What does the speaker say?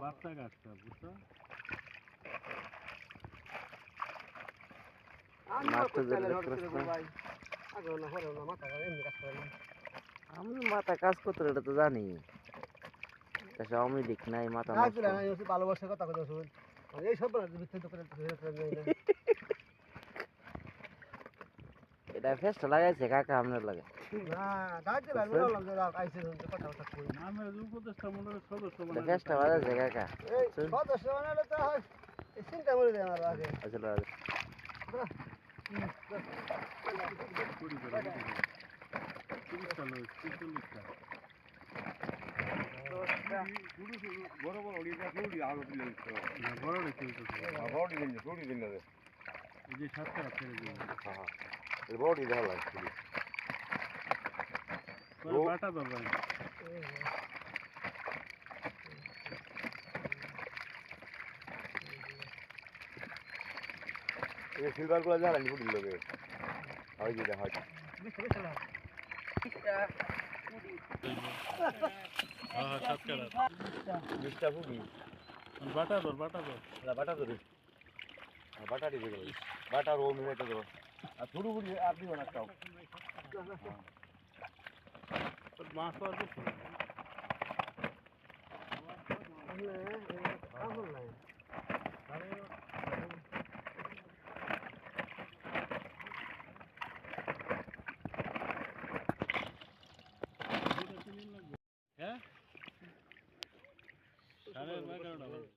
বাচ্চা গাছটা বুঝছ। আমি মাথা কাজ করতে এটা তো জানি আওয়ামী লীগ নাই মাথা। ভালোবাসার কথা কথা শুন এই সব বিচ্ছেদ করে এটা ফেস্ট লাগাইছে কাকা আপনার লাগে। ফেস্টটা বাজাইছে কাকা। সদস্য বানালে তো হয় চিন্তা করে দেয় আমার আগে। আসলে বড় বড় ওড়িটা ফুড়ি আলো দিলে তো না, বড় দিতেছে। বড় দিন ফুড়ি দিন এই যে সাতকাটা ছেড়ে দিবে। হ্যাঁ বড় দিন ভালো লাগে বাটা। এই সিলভারগুলো জানা ফুড়ি লগে হয় যেটা হ্যাঁ, হ্যাঁ, সাতকাটা। বিশটা ফুড়ি বাটা ধর, বাটা ধর। না বাটা ধরে বাটা দিবে গেল বাটা রো মিনিটে ধরো আর ফুড়ি ফুড়ি আর না একটাও মাছ না? হ্যাঁ সাড়ে এগারোটা বাজে।